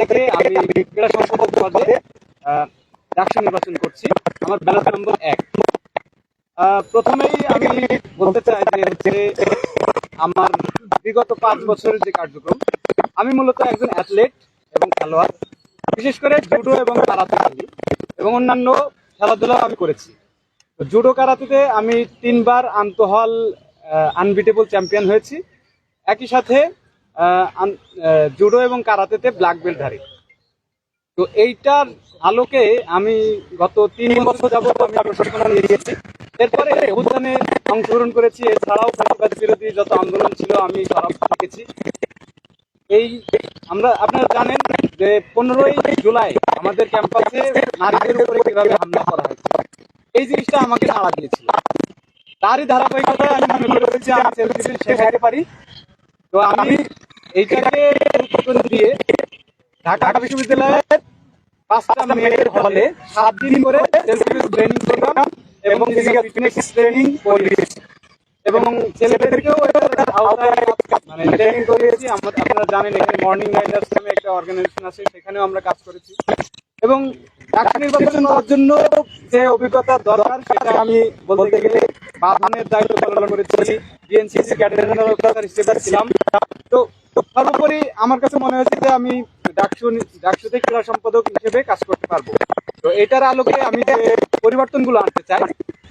থেকে আমি ক্রীড়া সম্পাদক পদে ডাকসু নির্বাচন করছি। আমার ব্যালট নম্বর এক। প্রথমেই আমি বলতে চাই যে আমার বিগত পাঁচ বছরের যে কার্যক্রম, আমি মূলত একজন অ্যাথলেট এবং খেলোয়াড়। বিশেষ করে জুডো এবং কারাতে খেলি এবং অন্যান্য খেলাধুলা আমি করেছি। জুডো কারাতেতে আমি তিনবার আন্তঃহল আনবিটেবল চ্যাম্পিয়ন হয়েছি। একই সাথে জুডো এবং কারাতেতে ব্ল্যাক বেল্ট ধারী। তো এইটার আলোকে আমি গত তিন বছর যাবত আমি প্রশিক্ষণ নিয়েছি। এরপরে অভ্যুত্থানে অংশগ্রহণ করেছি। এছাড়াও ফ্যাসিবাদ বিরোধী যত আন্দোলন ছিল, আমি দেখেছি। এই আমরা, আপনারা জানেন যে পনেরোই জুলাই আমাদের ক্যাম্পাসে নারীদের উপরে কীভাবে হামলা করা হয়েছে, এই জিনিসটা আমাকে নাড়া দিয়েছিল। তারই ধারাবাহিকতায় আমি মনে করেছি আমি শেখাতে পারি। তো আমি এইটাকে দিয়ে ঢাকা বিশ্ববিদ্যালয়ের পাঁচটা মেয়েদের হলে সাত দিন করে ট্রেনিং প্রোগ্রাম এবং ফিজিক্যাল ফিটনেস ট্রেনিং করিয়েছি এবং ছেলেদেরকেও আওতায় মানে ট্রেনিং করিয়েছি, আমরা আপনারা জানেন এখানে মর্নিং রাইডার্স নামে একটা অর্গানাইজেশন আছে, সেখানেও আমরা কাজ করেছি। এবং নির্বাচন করার জন্য যে অভিজ্ঞতা দরকার, সেটা আমি বলতে গেলে বাগানের দায়িত্ব পালন বিএনসিসি হিসেবে ছিলাম। তো সর্বোপরি আমার কাছে মনে হয়েছে যে আমি ডাকসু, ডাকসুতে ক্রীড়া সম্পাদক হিসেবে কাজ করতে পারব। তো এটার আলোকে আমি যে পরিবর্তনগুলো আনতে চাই,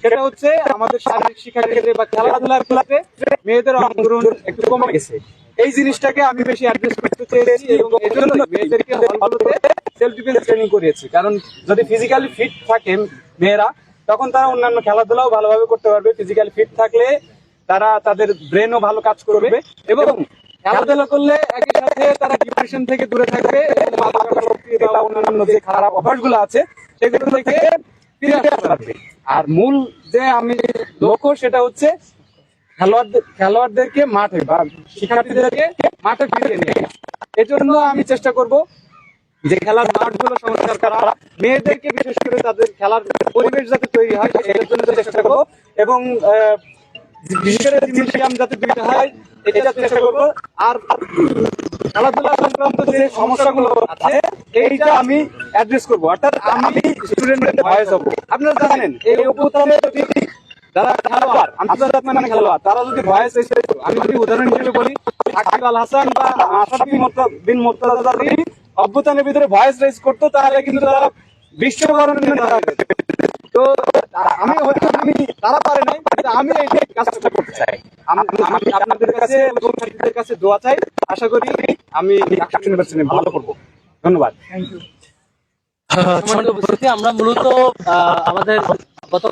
সেটা হচ্ছে আমাদের শারীরিক শিক্ষার ক্ষেত্রে বা খেলাধুলার ক্ষেত্রে মেয়েদের অংশগ্রহণ একটু কমে গেছে। এই জিনিসটাকে আমি বেশি অ্যাড্রেস করতে চেয়েছি এবং এই জন্য মেয়েদেরকে হলগুলোতে সেলফ ডিফেন্স ট্রেনিং করিয়েছি। কারণ যদি ফিজিক্যালি ফিট থাকে মেয়েরা, তখন তারা অন্যান্য খেলাধুলাও ভালোভাবে করতে পারবে। ফিজিক্যালি ফিট থাকলে তারা তাদের ব্রেনও ভালো কাজ করবে। এবং খেলাধুলা করলে একই সাথে তারা ডিপ্রেশন থেকে দূরে থাকবে অন্যান্য যে খারাপ অভ্যাসগুলো আছে, সেগুলো থেকে ফিরে আসতে পারবে। আর মূল যে আমি লক্ষ্য, সেটা হচ্ছে খেলোয়াড়দের খেলোয়াড়দেরকে মাঠে বা শিক্ষার্থীদেরকে মাঠে নিয়ে এজন্য আমি চেষ্টা করব যে খেলার মাঠগুলো সংস্কার করা মেয়েদেরকে বিশেষ করে তাদের খেলার পরিবেশ যাতে তৈরি হয় জন্য চেষ্টা এবং আর খেলাধুলা যে সমস্যাগুলো আছে, এইটা আমি অর্থাৎ আমি আপনারা জানেন, এই খেলোয়াড় আন্তর্জাতিক মানে খেলোয়াড়, তারা যদি ভয়েস আমি যদি উদাহরণ হিসেবে বলি সাকিব আল হাসান বা বিন মুর্তজা- যদি অভ্যুত্থানের ভিতরে ভয়েস করতো, তাহলে কিন্তু তারা তো, আমি হয়তো আমি, তারা পারে নাই আমি এই কাজটা করতে চাই। আমি আপনাদের কাছে কাছে দোয়া চাই। আশা করি আমি ইউনিভার্সিটি ভালো করব। ধন্যবাদ। আমরা মূলত আমাদের গত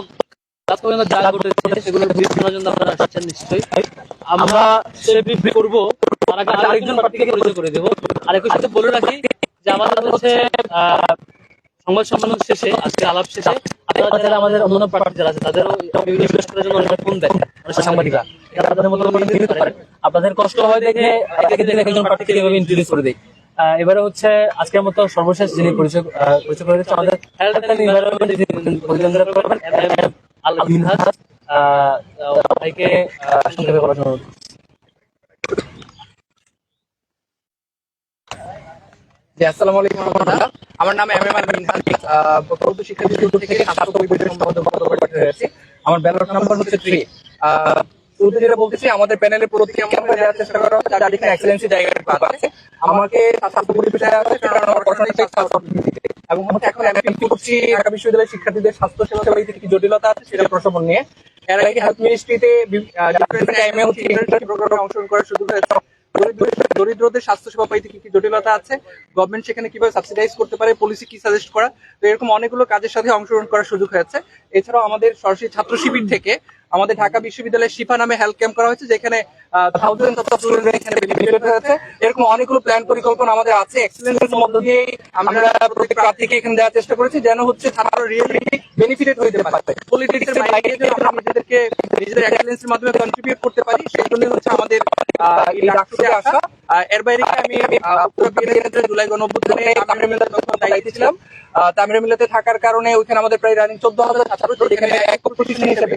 রাত পর্যন্ত যা ঘটেছে সেগুলো ব্রিফ করার জন্য আপনারা আসছেন নিশ্চয়ই। আমরা সে ব্রিফ করব। তার আগে আরেকজন প্রার্থীকে পরিচয় করে দেবো। আর একই সাথে বলে রাখি যে আমাদের হচ্ছে সংবাদ সম্মেলন শেষে আজকে আলাপ শেষে আপনারা যারা আমাদের অন্যান্য প্রার্থী যারা আছে তাদেরও বিভিন্ন জিজ্ঞেস করার জন্য অনেক ফোন দেয় সাংবাদিকরা আপনাদের মতো কষ্ট হয় দেখে একে দেখে একজন প্রার্থীকে এভাবে ইন্ট্রোডিউস করে দেয় এবারে হচ্ছে আজকের মতো সর্বশেষ যিনি পরিচয় পরিচয় করে দিচ্ছে আমাদের আমার নাম এম এম আল মিনহাজ থেকে স্বাস্থ্য পরিবেশের হয়েছি আমার ব্যালট নাম্বার হচ্ছে থ্রি বলতেছি আমাদের চেষ্টা করা আমাকে শিক্ষার্থীদের স্বাস্থ্য সেবা কি জটিলতা আছে, সেটা নিয়ে। অংশগ্রহণ করার সুযোগ হয়েছে। দরিদ্রদের স্বাস্থ্য সেবা পাইতে কি কি জটিলতা আছে? গভর্নমেন্ট সেখানে কীভাবে সাবসিডাইজ করতে পারে? পলিসি কি সাজেস্ট করা? তো এরকম অনেকগুলো কাজের সাথে অংশগ্রহণ করার সুযোগ হয়েছে। এছাড়াও আমাদের সরাসরি ছাত্র শিবির থেকে আমাদের ঢাকা বিশ্ববিদ্যালয়ের শিফা নামে হেলথ ক্যাম্প করা হয়েছে, যেখানে এরকম অনেকগুলো প্ল্যান পরিকল্পনা আমাদের আছে। মধ্য দিয়ে আমরা প্রত্যেক প্রার্থীকে এখানে দেওয়ার চেষ্টা করেছি, যেন হচ্ছে ছাত্র রিয়েলি বেনিফিটেড হইতে পারে। বাইরে যেন আমরা নিজেদেরকে, নিজেদের মাধ্যমে কন্ট্রিবিউট করতে পারি, সেই জন্য হচ্ছে আমাদের আসা। এর বাইরে আমি জুলাই গণঅভ্যুত্থানে তামিরা মিল্লাতে তখন দায়িত্বে ছিলাম তামিরা থাকার কারণে ওইখানে আমাদের প্রায় রানিং চোদ্দ হাজার ছাত্র এখানে এক হিসেবে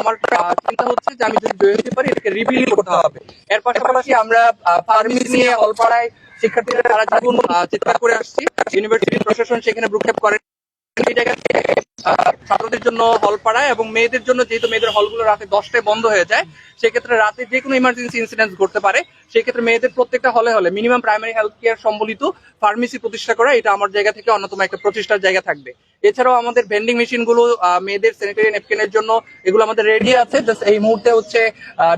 আমার চিন্তা আমরা শিক্ষার্থীরা চিৎকার করে আসছি ইউনিভার্সিটি প্রশাসন সেখানে ভ্রুক্ষেপ করে। এই জায়গা থেকে ছাত্রদের জন্য হল পাড়ায় এবং মেয়েদের জন্য যেহেতু মেয়েদের হলগুলো রাতে দশটায় বন্ধ হয়ে যায় সেক্ষেত্রে রাতে যে কোনো ইমার্জেন্সি ইনসিডেন্ট ঘটতে পারে। সেক্ষেত্রে মেয়েদের প্রত্যেকটা হলে হলে মিনিমাম প্রাইমারি হেলথ কেয়ার সম্বলিত ফার্মেসি প্রতিষ্ঠা করা এটা আমার জায়গা থেকে অন্যতম একটা প্রতিষ্ঠার জায়গা থাকবে। এছাড়াও আমাদের ভেন্ডিং মেশিনগুলো আহ, মেয়েদের স্যানিটারি নেপকিনের জন্য এগুলো আমাদের রেডি আছে। জাস্ট এই মুহূর্তে হচ্ছে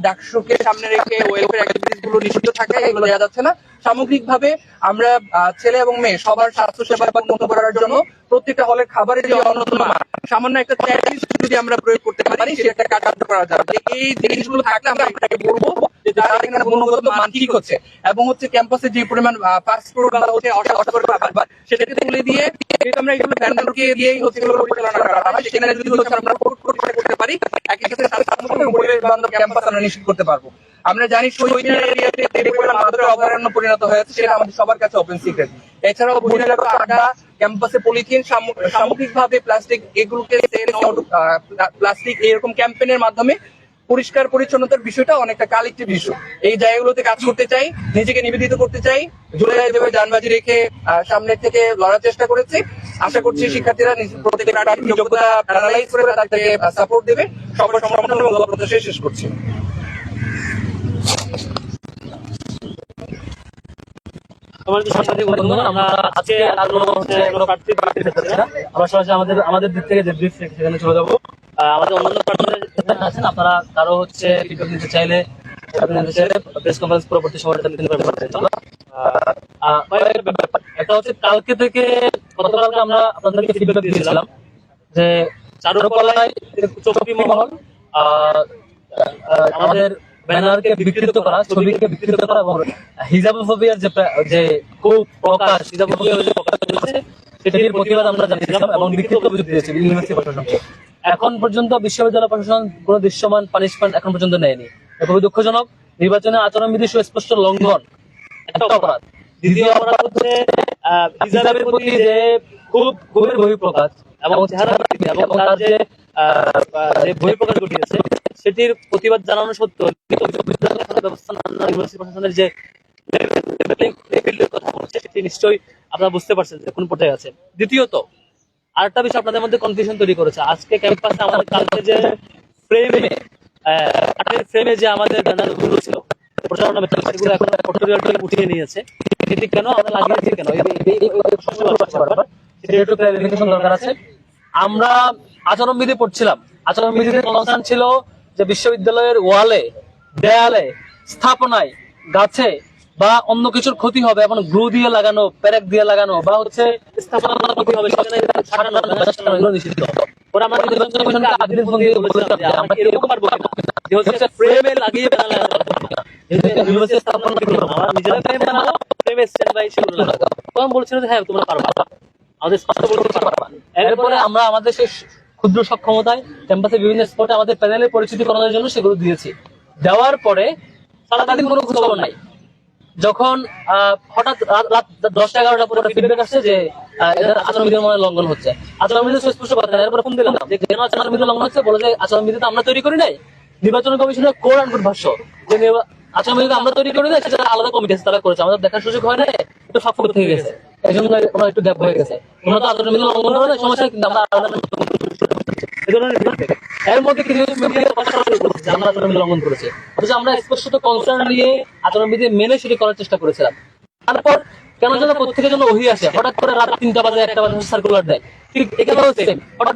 ডাকসুকে সামনে রেখে ওয়েলফেয়ার অ্যাক্টিভিটিসগুলো নিষিদ্ধ থাকে এগুলো দেওয়া যাচ্ছে না। সামগ্রিকভাবে আমরা ছেলে এবং মেয়ে সবার স্বাস্থ্য সেবা উন্নত করার জন্য প্রত্যেকটা হলের খাবারের যে অন্যতম মান, সামান্য একটা চ্যালেঞ্জ যদি আমরা প্রয়োগ করতে পারি সেটা কার্যকর করা যাবে এই জিনিসগুলো থাকলে আমরা এটাকে বলব যে যারা এখানে গুণগত মান ঠিক হচ্ছে এবং হচ্ছে ক্যাম্পাসে যে পরিমাণ ফুড বা হচ্ছে অস্বাস্থ্যকর খাবার সেটাকে তুলে দিয়ে যেহেতু আমরা এগুলো ব্যান্ডারকে দিয়েই হচ্ছে এগুলো পরিচালনা করা হয় সেখানে যদি হচ্ছে আমরা করতে পারি একই ক্যাম্পাস আমরা নিশ্চিত করতে পারব আমরা জানি শহীদ এরিয়াতে যে পরিমাণ মাদকের অভয়ারণ্য পরিণত হয়েছে, সেটা আমাদের সবার কাছে ওপেন সিক্রেট এছাড়াও বহিরাগত আড্ডা ক্যাম্পাসে পলিথিন সামগ্রিকভাবে প্লাস্টিক এগুলোকে প্লাস্টিক এরকম ক্যাম্পেইনের মাধ্যমে পরিষ্কার পরিচ্ছন্নতার বিষয়টা অনেকটা কালেক্টিভ ইস্যু এই জায়গাগুলোতে কাজ করতে চাই, নিজেকে নিবেদিত করতে চাই, জুলাই যেভাবে যানবাজি রেখে সামনের থেকে লড়ার চেষ্টা করেছি। আশা করছি শিক্ষার্থীরা প্রত্যেকের যোগ্যতা অ্যানালাইজ করে তাদেরকে সাপোর্ট দেবে। সবার সমর্থন এবং শেষ করছি। আমাদের আমাদের দিক থেকে যে ব্রিফ সেখানে চলে যাব। আমাদের অন্যান্য আছেন, আপনারা কারও হচ্ছে নিতে চাইলে কালকে থেকে আমরা আপনাদেরকে ফিডব্যাক দিয়েছিলাম যে চারুকলায় চৌকি মহল আমাদের ব্যানারকে বিকৃত করা, ছবিকে বিকৃত করা এবং হিজাবোফোবিয়ার যে যে খুব প্রকাশ হিজাবোফোবিয়ার যে প্রকাশ সেটির প্রতিবাদ আমরা জানিয়েছিলাম এবং অভিযোগ দিয়েছি ইউনিভার্সিটি এখন পর্যন্ত বিশ্ববিদ্যালয় প্রশাসন কোনো দৃশ্যমান পানিশমেন্ট এখন পর্যন্ত নেয়নি। খুবই দুঃখজনক। নির্বাচনে আচরণবিধি সুস্পষ্ট লঙ্ঘন, একটা অপরাধ। দ্বিতীয় অপরাধ হচ্ছে হিজাবের প্রতি যে খুব গভীর বহিঃপ্রকাশ এবং চেহারা এবং তার যে বহিঃপ্রকাশ ঘটিয়েছে সেটির প্রতিবাদ জানানো সত্ত্বেও প্রশাসনের যে কথা বলছে, সেটি নিশ্চয়ই আপনারা বুঝতে পারছেন যে কোন আছে দ্বিতীয়ত, আরেকটা বিষয় আপনাদের মধ্যে কনফিউশন তৈরি করেছে। আজকে ক্যাম্পাসে আমাদের কালকে যে ফ্রেমে কাঠের ফ্রেমে যে আমাদের ব্যানারগুলো ছিল উঠিয়ে নিয়েছে। কেন আমরা আছে। আমরা আচরণবিধি পড়ছিলাম। আচরণবিধিতে কনসার্ন ছিল যে বিশ্ববিদ্যালয়ের ওয়ালে দেয়ালে স্থাপনায় গাছে বা অন্য কিছুর ক্ষতি হবে এখন গ্লু দিয়ে লাগানো প্যারেক দিয়ে লাগানো বা হচ্ছে ক্ষতি হবে নিষিদ্ধ ওরা আমাদের নির্বাচন কমিশনকে আদিলের দিয়ে বলেছিলাম যে আমরা এরকম পারব কিনা যে হচ্ছে ফ্রেমে লাগিয়ে ব্যানার লাগাতে পারব কিনা যেহেতু এটা ইউনিভার্সিটি স্থাপনা থেকে আমরা নিজেরা ফ্রেম বানাবো ফ্রেমে স্ট্যান্ড বাই সেগুলো লাগাবো তখন বলছিল যে হ্যাঁ তোমরা পারবা আমাদের স্পষ্ট বলতে পারবা এরপরে আমরা আমাদের সেই ক্ষুদ্র সক্ষমতায় ক্যাম্পাসে বিভিন্ন স্পটে আমাদের প্যানেলের পরিচিতি করানোর জন্য সেগুলো দিয়েছি। দেওয়ার পরে সারাদিন কোনো খবর নাই। যখন হঠাৎ রাত- দশটা এগারোটা পরে ফিডব্যাক আসছে যে আহ, এদের আচরণবিধির মনে লঙ্ঘন হচ্ছে। আচরণবিধি সুস্পষ্ট কথা এরপরে ফোন দিলাম। যে কেন আচরণবিধি লঙ্ঘন হচ্ছে বলে যে আচরণবিধি তো আমরা তৈরি করি নাই। নির্বাচন কমিশনের কোর আনকোট ভাষ্য। যে নির্বা- আচরণবিধি আমরা তৈরি করি নাই সেটা আলাদা কমিটি আছে তারা করেছে। আমাদের দেখার সুযোগ হয় না একটু ফাঁক থেকে গেছে। এর মধ্যে কিছু নিয়ে মেনে সেটি করার চেষ্টা করেছিলাম। তারপর কেন যেন প্রত্যেকের জন্য ওহি আসে, হঠাৎ করে রাত তিনটা বাজে, একটা বাজে সার্কুলার দেয়। ঠিক হঠাৎ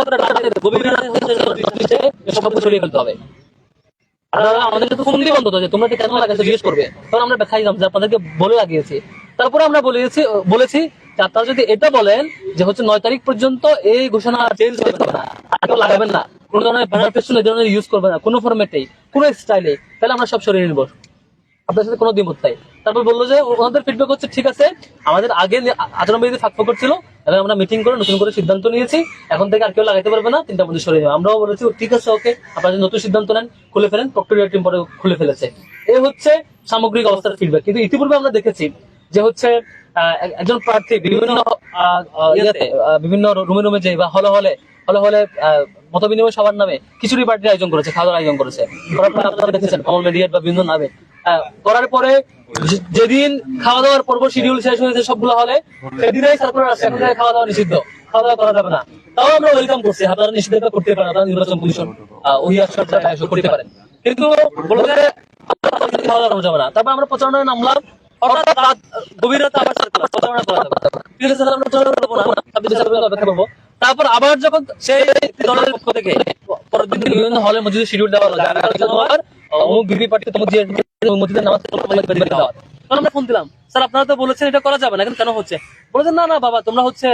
ছড়িয়ে ফেলতে হবে। আমাদের তো ফোন দিয়ে বন্ধ যে তোমরা কেন লাগাইছো জিজ্ঞেস করবে? তখন আমরা দেখাইলাম যে আপনাদেরকে বলে লাগিয়েছি। তারপরে আমরা বলেছি বলেছি আপনারা যদি এটা বলেন যে হচ্ছে নয় তারিখ পর্যন্ত এই ঘোষণা চেঞ্জ হবে না। লাগাবেন না। কোনো ধরনের ব্যানার পেস্টন এই ধরনের ইউজ করবে না। কোনো ফরম্যাটেই কোনো স্টাইলে তাহলে আমরা সব সরিয়ে নিবো। আপনার সাথে কোনো দ্বিমত নাই। তারপর বলল যে, ওনাদের ফিডব্যাক হচ্ছে, ঠিক আছে, আমাদের আগে আচরণবিধি ফাঁক ফাঁক ছিল এখন আমরা মিটিং করে নতুন করে সিদ্ধান্ত নিয়েছি। এখন থেকে আর কেউ লাগাইতে পারবে না। তিনটা মধ্যে সরে যাবে আমরাও বলেছি ঠিক আছে, ওকে। আপনারা যদি নতুন সিদ্ধান্ত নেন, খুলে ফেলেন। প্রক্টোরিয়া টিম পরে খুলে ফেলেছে। এই হচ্ছে সামগ্রিক অবস্থার ফিডব্যাক কিন্তু ইতিপূর্বে আমরা দেখেছি যে হচ্ছে আহ, একজন প্রার্থী বিভিন্ন বিভিন্ন রুমে রুমে যে বা হলে হলে হলে হলে মত বিনিময় সবার নামে খিচুড়ি পার্টির আয়োজন করেছে খাওয়া দাওয়ার আয়োজন করেছে। করার পরে আপনারা দেখেছেন কমল মিডিয়ার বা বিভিন্ন নামে। করার পরে যেদিন খাওয়া দাওয়ার পর্ব শিডিউল শেষ হয়েছে সবগুলো হলে সেদিনই সার্কুলার আসছে এখন খাওয়া দাওয়া নিষিদ্ধ। খাওয়া দাওয়া করা যাবে না। তাও আমরা ওয়েলকাম করছি আপনারা নিষিদ্ধতা করতে পারেন আপনারা নির্বাচন কমিশন ওই আশ্বাস করতে পারেন। কিন্তু বলব যে খাওয়া দাওয়া যাবে না। তারপর আমরা প্রচারণায় নামলাম হঠাৎ রাত গভীর তারপর আবার যখন সেই দলের পক্ষ থেকে পরের দিন বিভিন্ন হলে মসজিদে শিডিউল দেওয়া হলো অমুক বিবি পার্টি মসজিদের নামাজ আমরা ফোন দিলাম। স্যার, আপনারা তো বলেছেন এটা করা যাবে না, কিন্তু কেন হচ্ছে? বলেছেন, না না, বাবা, তোমরা হচ্ছে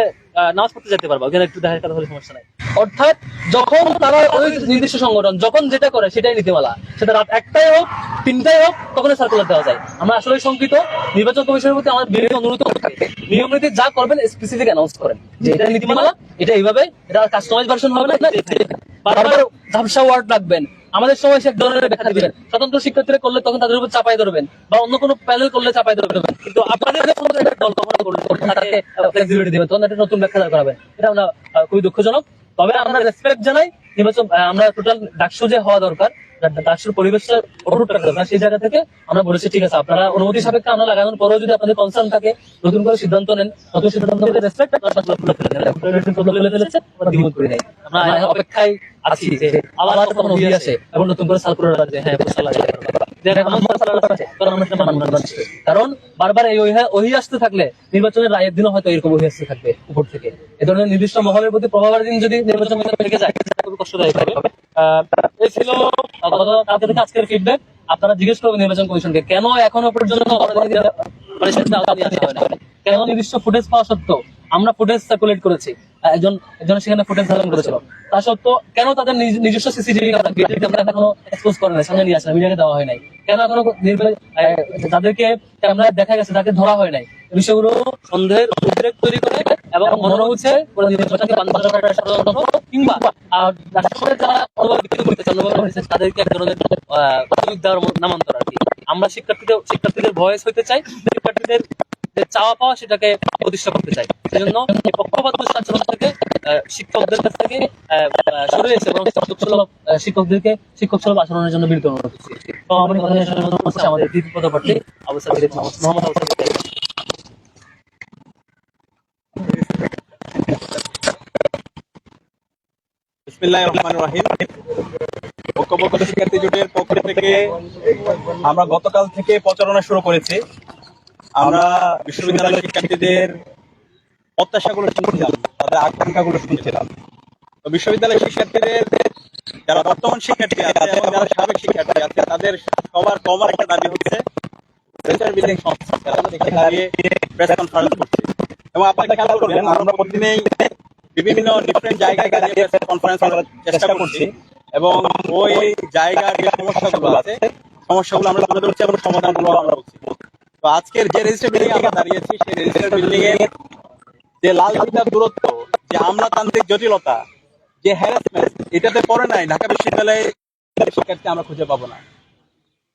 নামাজ পড়তে যেতে পারবা। ওখানে একটু দেখা কথা হলে সমস্যা নাই। অর্থাৎ যখন তারা ওই নির্দিষ্ট সংগঠন, যখন যেটা করে সেটাই নীতিমালা। সেটা রাত একটাই হোক, তিনটাই হোক তখন সার্কুলার দেওয়া যায়। আমরা আসলে শঙ্কিত। নির্বাচন কমিশনের প্রতি আমাদের বিরোধী অনুরোধ করতে নিয়ম নীতি যা করবেন স্পেসিফিক অ্যানাউন্স করেন। যে এটা নীতিমালা, এটা এইভাবে, এটা কাস্টমাইজ ভার্সন হবে না বারবার ঝাপসা ওয়ার্ড রাখবেন। আমাদের সময় সে ধরনের ব্যাখ্যা দিবেন। স্বতন্ত্র শিক্ষার্থীরা করলে তখন তাদের উপর চাপাই ধরবেন বা অন্য কোনো প্যানেল করলে চাপাই ধরবেন। কিন্তু আপনাদের দল ফ্লেক্সিবিলিটি দিবেন তখন নতুন ব্যাখ্যা করাবেন এটা আমরা খুবই দুঃখজনক। তবে আমরা রেসপেক্ট জানাই। নির্বাচন আমরা টোটাল ডাকসু যে হওয়া দরকার। ডাকসুর পরিবেশটা সেই জায়গা থেকে আমরা বলেছি, ঠিক আছে, আপনারা অনুমতি সাপেক্ষে আমরা লাগানোর পরেও যদি আপনাদের কনসার্ন থাকে, নতুন করে সিদ্ধান্ত নেন, নতুন সিদ্ধান্ত রেসপেক্ট আমরা অপেক্ষায় আছি যে আবার কখন অভিযোগ আসে এবং নতুন করে হ্যাঁ লাগে দেখেন, আমার সার্কুলার আসছে, কারণ বারবার এই ওহি- আসতে থাকলে নির্বাচনের রায়ের দিনও হয়তো এরকম ওহি আসতে থাকবে উপর থেকে। এ ধরনের নির্দিষ্ট মহলের প্রতি প্রভাবের দিন যদি নির্বাচন থেকে যায় কষ্টদায়ক হবে। এই ছিল কালকে থেকে আজকের ফিডব্যাক আপনারা জিজ্ঞেস করবেন নির্বাচন কমিশনকে কেন এখনও পর্যন্ত অপরাধীদের punishment আওতায় নিয়ে আসা হয় না? কেন নির্দিষ্ট ফুটেজ পাওয়া সত্ত্বেও আমরা ফুটেজ সার্কুলেট করেছি। একজন একজন সেখানে ফুটেজ ধারণ করেছিল। তা সত্ত্বেও কেন তাদের নিজ- নিজস্ব সিসিটিভি ক্যামেরা এখনও এক্সপোজ করে নাই, সামনে নিয়ে আসে মিডিয়াকে দেওয়া হয় নাই? কেন এখনও নির্বাচন যাদেরকে দেখা গেছে তাকে ধরা হয় নাই। বিষয়গুলো সন্দেহের উদ্রেক তৈরি করে এবং মনে হচ্ছে কিংবা রাষ্ট্রের যারা করতেছে অনুভব করতেছে তাদেরকে এক ধরনের দেওয়ার নামান্তর আর কি। আমরা শিক্ষার্থীদের শিক্ষার্থীদের ভয়েস হইতে চাই শিক্ষার্থীদের চাওয়া পাওয়া সেটাকে প্রতিষ্ঠা করতে চাই। সেজন্য এই পক্ষপাত আচরণ থেকে শিক্ষকদের কাছ থেকে সরে সুলভ আহ, শিক্ষকদেরকে শিক্ষক সুলভ আচরণের জন্য বিরত করছি। আমরা গতকাল থেকে প্রচারণা শুরু করেছি। আমরা বিশ্ববিদ্যালয়ের শিক্ষার্থীদের প্রত্যাশা প্রত্যাশাগুলো শুনছিলাম, তাদের আকাঙ্ক্ষা আকাঙ্ক্ষাগুলো শুনছিলাম। তো বিশ্ববিদ্যালয়ের শিক্ষার্থীদের যারা বর্তমান শিক্ষার্থী আছে এবং যারা সাবেক শিক্ষার্থী আছে, তাদের সবার কমন একটা দাবি হচ্ছে বিল্ডিং দাঁড়িয়ে প্রেস কনফারেন্স এবং আপনারা খেয়াল আমরা প্রতিদিনই বিভিন্ন ডিফারেন্ট জায়গায় প্রেস কনফারেন্স করার চেষ্টা করছি এবং ওই জায়গার যে সমস্যাগুলো আছে, সমস্যাগুলো আমরা তুলে ধরছি এবং সমাধানগুলো আমরা বলছি। তো আজকের যে রেজিস্টার বিল্ডিং আমরা দাঁড়িয়েছি, সেই রেজিস্টার বিল্ডিং এর যে লাল দূরত্ব, যে আমলাতান্ত্রিক জটিলতা যে হ্যারাসমেন্ট এটাতে পড়ে নাই ঢাকা বিশ্ববিদ্যালয়ে শিক্ষার্থী আমরা খুঁজে পাবো না।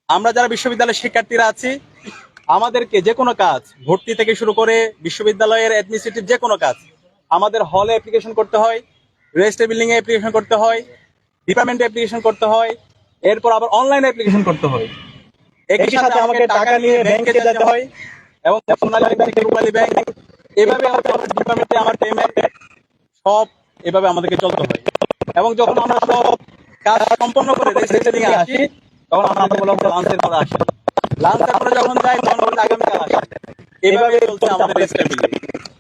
আমরা যারা বিশ্ববিদ্যালয়ের শিক্ষার্থীরা আছি আমাদেরকে যে কোনো কাজ ভর্তি থেকে শুরু করে বিশ্ববিদ্যালয়ের অ্যাডমিনিস্ট্রেটিভ যে কোনো কাজ আমাদের হলে অ্যাপ্লিকেশন করতে হয় রেজিস্টার বিল্ডিং এ অ্যাপ্লিকেশন করতে হয় ডিপার্টমেন্টে অ্যাপ্লিকেশন করতে হয় এরপর আবার অনলাইনে অ্যাপ্লিকেশন করতে হয়। একই সাথে আমাকে টাকা নিয়ে ব্যাংকে যেতে হয়। এবং সোনালী ব্যাংক রূপালী ব্যাংক এভাবে হচ্ছে আমার ডিপার্টমেন্টে আমার পেমেন্ট সব এভাবে আমাদেরকে চলতে হয়। এবং যখন আমরা সব কাজ সম্পন্ন করে এ আসি, তখন আমরা লাঞ্চের পরে আসি। লাঞ্চের পরে যখন যাই, তখন আগামীকাল আসি। চলছে আমাদের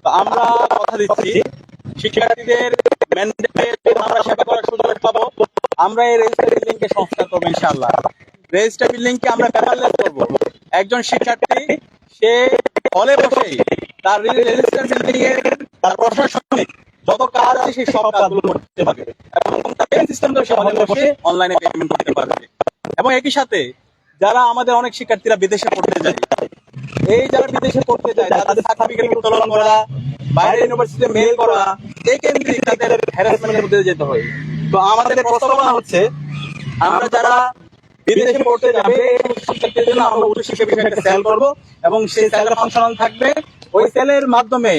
তো আমরা কথা দিচ্ছি, শিক্ষার্থীদের আমরা সেবা করার সুযোগ পাবো, আমরা এই রেজিস্টার বিল্ডিংকে সংস্কার করব ইনশাআল্লাহ। রেজিস্টার আমরা পেপারলেস করব। একজন শিক্ষার্থী, সে হলে বসেই তার রেজিস্টার বিল্ডিং তার প্রশাসনিক যত কাজ আছে সেই সব কাজগুলো করতে পারবে। এবং সিস্টেম সে হলে বসে অনলাইনে পেমেন্ট করতে পারবে। এবং একই সাথে যারা আমাদের অনেক শিক্ষার্থীরা বিদেশে পড়তে যায়, এই যারা বিদেশে পড়তে যায়, তাদের সার্টিফিকেট উত্তোলন করা, বাইরের ইউনিভার্সিটিতে মেল করা, এই কেন্দ্রিক তাদের হ্যারাসমেন্টের মধ্যে যেতে হয়। তো আমাদের প্রস্তাবনা হচ্ছে, আমরা যারা বিদেশে পড়তে যাবে শিক্ষার্থীদের জন্য আমরা উচ্চ শিক্ষা বিষয়ে একটা সেল করব এবং সেই সেলের ফাংশনাল থাকবে, ওই সেলের মাধ্যমে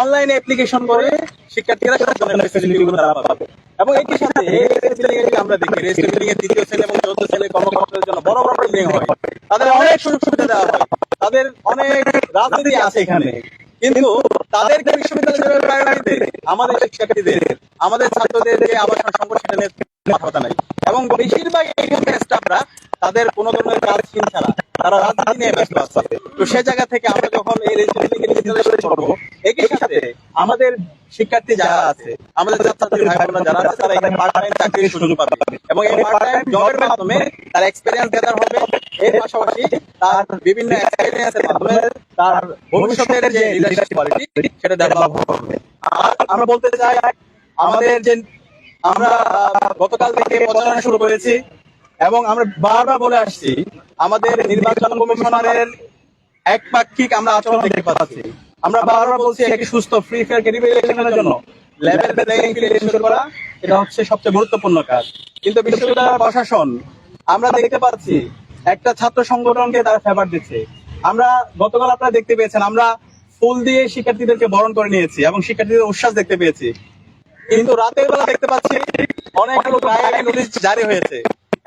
অনলাইনে অ্যাপ্লিকেশন করে শিক্ষার্থীরা তারা পাবে। এবং সাথে আমরা দেখি তৃতীয় এবং কর্মকর্তাদের জন্য বড় বড় বিল্ডিং হয়। তাদের অনেক সুযোগ সুবিধা দেওয়া হয়। তাদের অনেক রাজনীতি আছে এখানে। কিন্তু তাদেরকে বিশ্ববিদ্যালয়ের আমাদের শিক্ষার্থীদের, আমাদের ছাত্রদের যে আবাসন সংকট সেটা ব্যথা নাই। এবং বেশিরভাগ এখানকার স্টাফরা তাদের কোনো ধরনের কাজ ছাড়া তারা রাজনীতি নিয়ে ব্যস্ত আছে। তো সে জায়গা থেকে আমরা যখন এই একই সাথে আমাদের শিক্ষার্থী যারা আছে, আমাদের ছাত্রছাত্রী ভাই বোনেরা যারা আছে, তারা এখানে পার্ট টাইম চাকরির সুযোগ পাবে। এবং এই পার্ট টাইম জবের মাধ্যমে তার এক্সপিরিয়েন্স গেদার হবে। এর পাশাপাশি তার বিভিন্ন এক্সপিরিয়েন্সের মাধ্যমে তার ভবিষ্যতের যে লিডারশিপ কোয়ালিটি সেটা ডেভেলপ হবে। আর আমরা বলতে চাই, আমাদের যে আমরা গতকাল থেকে প্রচারণা শুরু করেছি। এবং আমরা বারবার বলে আসছি, আমাদের নির্বাচন কমিশনারের একপাক্ষিক আমরা আচরণ দেখতে পাচ্ছি। আমরা বারবার বলছি একটি সুস্থ ফ্রি ফেয়ার ক্যারিফিকেশনের জন্য লেভেল প্লেইং ফিল্ড করা, এটা হচ্ছে সবচেয়ে গুরুত্বপূর্ণ কাজ। কিন্তু বিশ্ববিদ্যালয় প্রশাসন, আমরা দেখতে পাচ্ছি, একটা ছাত্র সংগঠনকে তারা ফেভার দিচ্ছে। আমরা গতকাল আপনারা দেখতে পেয়েছেন, আমরা ফুল দিয়ে শিক্ষার্থীদেরকে বরণ করে নিয়েছি এবং শিক্ষার্থীদের উচ্ছ্বাস দেখতে পেয়েছি। কিন্তু রাতের বেলা দেখতে পাচ্ছি অনেকগুলো নোটিশ জারি হয়েছে।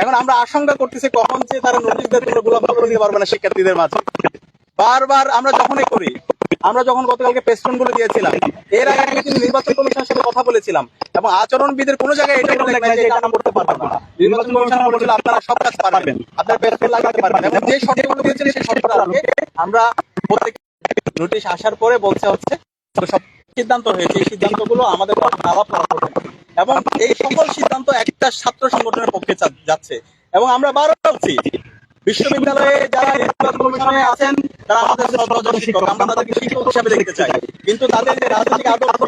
এখন আমরা আশঙ্কা করতেছি কখন যে তারা নোটিশ দিয়ে গোলাপ করে দিতে পারবে না শিক্ষার্থীদের মাঝে। বারবার আমরা যখনই করি, আমরা যখন গতকালকে পেস্টনগুলো দিয়েছিলাম, এর আগে আমি কিন্তু নির্বাচন কমিশনের সাথে কথা বলেছিলাম এবং আচরণবিদের কোনো জায়গায় এটা নাই যে এটা করতে পারব না। নির্বাচন কমিশন বলেছিল, আপনারা সব কাজ পারবেন, আপনারা পেস্টন লাগাতে পারবেন। এবং যে শর্তগুলো দিয়েছেন সেই আমরা প্রত্যেক নোটিশ আসার পরে বলছে হচ্ছে সব সিদ্ধান্ত হয়েছে, এই সিদ্ধান্তগুলো আমাদের এবং এই সকল সিদ্ধান্ত একটা ছাত্র সংগঠনের পক্ষে যাচ্ছে। এবং আমরা বারবার বলছি বিশ্ববিদ্যালয়ে যারা আছেন, তারা আমাদের শিক্ষক। আমরা তাদেরকে শিক্ষক হিসাবে দেখতে চাই। কিন্তু তাদের যে রাজনৈতিক আদর্শ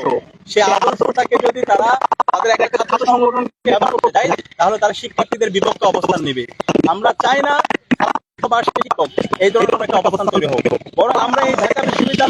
সেই আদর্শটাকে যদি তারা তাদের একটা ছাত্র ব্যবহার করতে চায়, তাহলে তারা শিক্ষার্থীদের বিপক্ষে অবস্থান নেবে। আমরা চাই না এই ধরনের একটা অবস্থান তৈরি হোক। বরং আমরা এই ঢাকা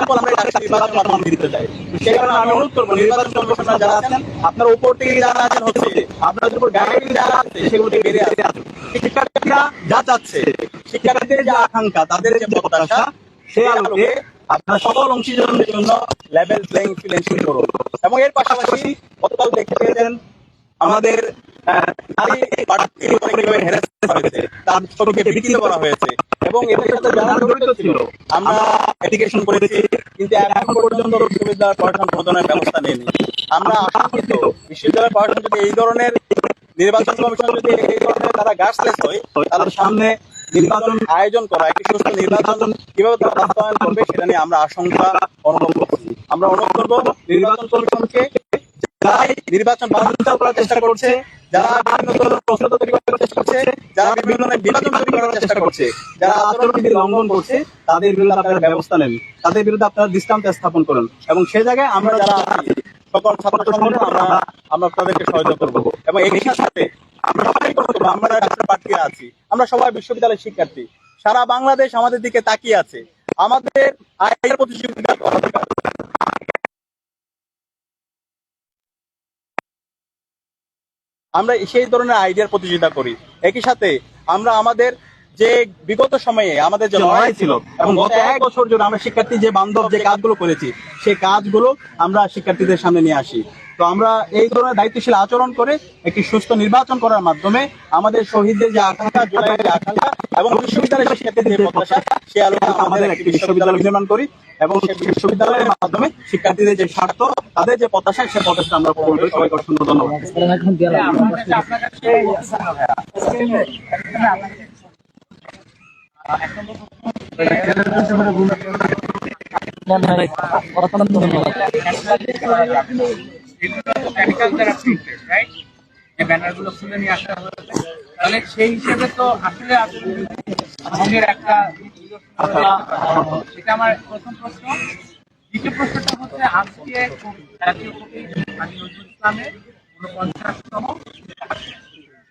তারপর আমরা মাধ্যম দিতে চাই। সেই কারণে আমি অনুরোধ করব, নির্বাচন কমিশনার যারা আছেন, আপনার উপর থেকে যারা আছেন, হচ্ছে আপনাদের উপর যারা আছে সেগুলো থেকে বেরিয়ে শিক্ষার্থীরা যা চাচ্ছে, শিক্ষার্থীদের যে আকাঙ্ক্ষা, তাদের যে প্রত্যাশা, সেই আলোকে আপনার সকল জন্য লেভেল প্লেইং ফিল্ড করুন। এবং এর পাশাপাশি গতকাল দেখতে পেয়েছেন আমাদের বিশ্ববিদ্যালয় এই ধরনের নির্বাচন ধরনের হয়, তাহলে সামনে নির্বাচন আয়োজন করা, একটি সুস্থ নির্বাচন কীভাবে তারা বাস্তবায়ন করবে, সেটা নিয়ে আমরা আশঙ্কা অনুভব করছি। আমরা অনুভব করব, নির্বাচন কমিশনকে আপনারা দৃষ্টান্ত স্থাপন এবং জায়গায় আমরা যারা সকল ছাত্র আমরা আমরা তাদেরকে সহায়তা করব, এবং এই সাথে আমরা সবাই আছি, আমরা সবাই বিশ্ববিদ্যালয়ের শিক্ষার্থী, সারা বাংলাদেশ আমাদের দিকে তাকিয়ে আছে, আমাদের আয়ের প্রতিযোগিতা আমরা সেই ধরনের আইডিয়ার প্রতিযোগিতা করি। একই সাথে আমরা আমাদের যে বিগত সময়ে আমাদের যে লড়াই ছিল এবং গত এক বছর জন্য আমরা শিক্ষার্থী যে বান্ধব যে কাজগুলো করেছি সেই কাজগুলো আমরা শিক্ষার্থীদের সামনে নিয়ে আসি। তো আমরা এই ধরনের দায়িত্বশীল আচরণ করে একটি সুস্থ নির্বাচন করার মাধ্যমে আমাদের শহীদদের যে আকাঙ্ক্ষা জুলাইয়ের আকাঙ্ক্ষা এবং বিশ্ববিদ্যালয়ের শিক্ষার্থীদের যে প্রত্যাশা, সে আলোকে আমাদের একটি বিশ্ববিদ্যালয় নির্মাণ করি এবং সেই বিশ্ববিদ্যালয়ের মাধ্যমে শিক্ষার্থীদের যে স্বার্থ, তাদের যে প্রত্যাশা, সে প্রত্যাশা আমরা পূরণ করি। সবাইকে অসংখ্য ধন্যবাদ। নিয়ে তাহলে সেই হিসেবে তো একটা এটা আমার প্রথম প্রশ্ন দ্বিতীয় জাতীয়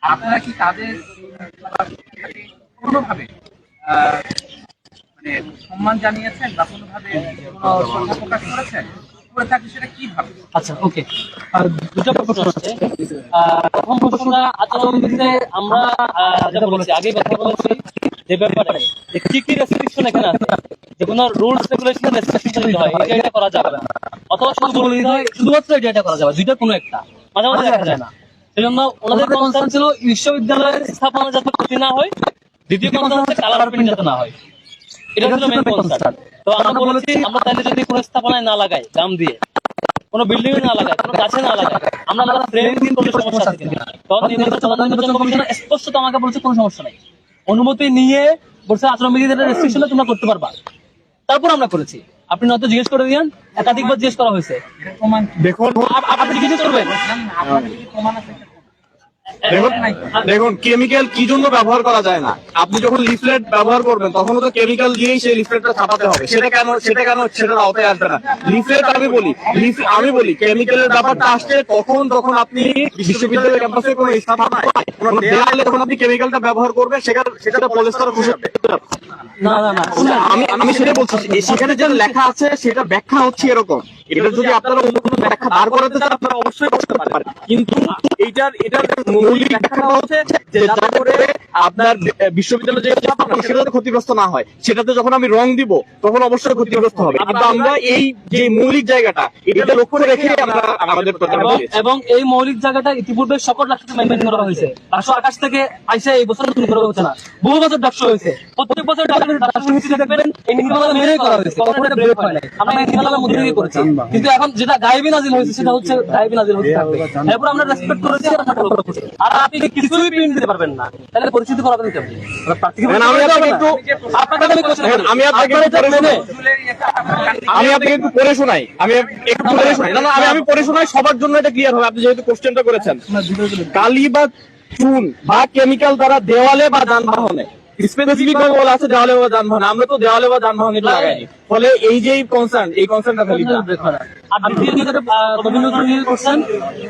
আপনারা কি তাদের কোনোভাবে মানে সম্মান জানিয়েছেন বা কোনোভাবে কোনো প্রকাশ করেছেন? আচ্ছা যে কোনো রুলস রেগুলেশন হয়, এটা করা যাবে না। অথবা শুধু হয়, শুধুমাত্র এটা এটা করা যাবে কোনো একটা। মাঝে মাঝে দেখা যায় না। সেই জন্য ওনাদের ছিল, বিশ্ববিদ্যালয়ের স্থাপনা যাতে ক্ষতি না হয়, দ্বিতীয় হচ্ছে কালার প্রিন্ট যাতে না হয়। এটা ছিল কনসার্ন তো আমরা বলেছি আমরা তাহলে যদি কোনো স্থাপনায় না লাগাই দাম দিয়ে কোনো বিল্ডিং না লাগায় কোনো গাছে না লাগায় আমরা আমরা ফ্রেম করলে সমস্যা আছে কিনা তখন নির্বাচন নির্বাচন কমিশন স্পষ্টত আমাকে বলছে কোনো সমস্যা নাই। অনুমতি নিয়ে বলছে আচরণ বিধির রেস্ট্রিকশন তোমরা করতে পারবা। তারপর আমরা করেছি। আপনি নয়তো জিজ্ঞেস করে দিয়েন একাধিকবার জিজ্ঞেস করা হয়েছে? দেখুন আপনি জিজ্ঞেস করবেন। দেখুন দেখুন কেমিক্যাল কি জন্য ব্যবহার করা যায় না? আপনি যখন লিফলেট ব্যবহার করবেন তখনও তো কেমিক্যাল দিয়েই সেই লিফলেটটা ছাপাতে হবে। সেটা কেন সেটা কেন সেটার আওতায় আসবে না। লিফলেট আমি বলি আমি বলি কেমিক্যালের ব্যাপারটা আসছে তখন যখন আপনি বিশ্ববিদ্যালয়ের ক্যাম্পাসে কোনো দেয়ালে যখন আপনি কেমিক্যালটা ব্যবহার করবেন সেখানে সেটা পলিস্টার না না না আমি আমি সেটা বলছি সেখানে যে লেখা আছে সেটা ব্যাখ্যা হচ্ছে এরকম। এটা যদি আপনারা অন্য কোনো ব্যাখ্যা দাঁড় করাতে চান আপনারা অবশ্যই করতে পারেন। কিন্তু এইটার এটার মৌলিক ব্যাখ্যা হচ্ছে যে যাতে করে আপনার বিশ্ববিদ্যালয় যে সেটাতে ক্ষতিগ্রস্ত না হয়। সেটাতে যখন আমি রং দিব তখন অবশ্যই ক্ষতিগ্রস্ত হবে। কিন্তু আমরা এই যে মৌলিক জায়গাটা এটা লক্ষ্য রেখে আমরা আমাদের এবং এই মৌলিক জায়গাটা ইতিপূর্বে সকল ডাকসুতে মেনটেন করা হয়েছে। ডাকসু আকাশ থেকে আইসে এই বছর নতুন করা হচ্ছে না। বহু বছর ডাকসু হয়েছে। প্রত্যেক বছর ডাকসু নীতি দেখবেন এই নীতিমালা মেনে করা হয়েছে। হয় আমরা নীতিমালার মধ্যে দিয়ে করেছি। কিন্তু এখন যেটা গায়েবী নাজিল হয়েছে সেটা হচ্ছে গায়েবী নাজিল হতে থাকবে। এরপর আমরা রেসপেক্ট করেছি। আর আপনি কিছুই প্রিন্ট দিতে পারবেন না তাহলে পরিস্থিতি করাবেন কেমন? আমরা প্রার্থীকে আমি আপনাকে একটু- আপনাকে আমি আপনাকে একটু। আমি আপনাকে পড়ে শোনাই। আমি একটু পড়ে শোনাই। না না আমি আমি পড়ে শোনাই সবার জন্য এটা ক্লিয়ার হবে। আপনি যেহেতু কোশ্চেনটা করেছেন। কালি বা চুন বা কেমিক্যাল দ্বারা দেওয়ালে বা যানবাহনে। স্পেসিফিক ভাবে বলা আছে দেওয়ালে বা যানবাহনে। আমরা তো দেওয়ালে বা যানবাহনে এটা লাগাইনি। ফলে এই যে কনসার্ন এই কনসার্নটা খালি আর দ্বিতীয় যেটা রবীন্দ্রনাথ নিয়ে করছেন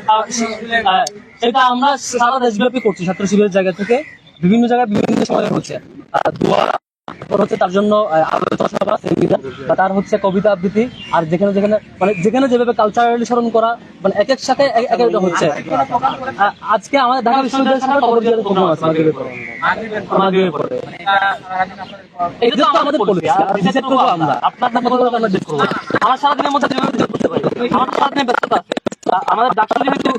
আহ, সে- আহ, সেটা আমরা সারা দেশব্যাপী করছি ছাত্র শিবিরের জায়গা থেকে বিভিন্ন জায়গায় বিভিন্ন সময় হচ্ছে। তারপর হচ্ছে তার জন্য আলোচনা বা তার হচ্ছে কবিতা আবৃত্তি, আর যেখানে যেখানে মানে যেখানে যেভাবে কালচারালি স্মরণ করা মানে এক এক সাথে এক এক হচ্ছে। আজকে আমাদের ঢাকা বিশ্ববিদ্যালয়ের সাথে আমাদের আমরা। আপনার আমরা সারাদিনের মধ্যে আমার সারাদিনে ব্যস্ততা আছে। আমাদের ডাক্তার যেহেতু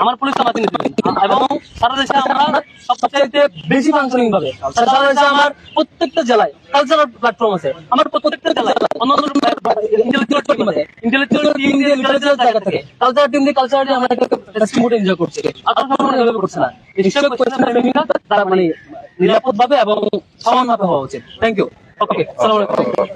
আমার পুলিশ এবং সারা দেশে আমরা বেশি সারা দেশে আমার প্রত্যেকটা জেলায় কালচারাল প্ল্যাটফর্ম আছে। আমার প্রত্যেকটা জেলায় ইন্টেলেকচুয়াল টিম ইন্টেলেকচুয়াল জায়গা থেকে। কালচার টিম দিয়ে কালচার আমরা একটা এনজয় করছি। আর করছে না। এই কোয়েশ্চেন তারা মানে নিরাপদ ভাবে এবং সমানভাবে হওয়া উচিত। থ্যাংক ইউ ওকে আসসালামু আলাইকুম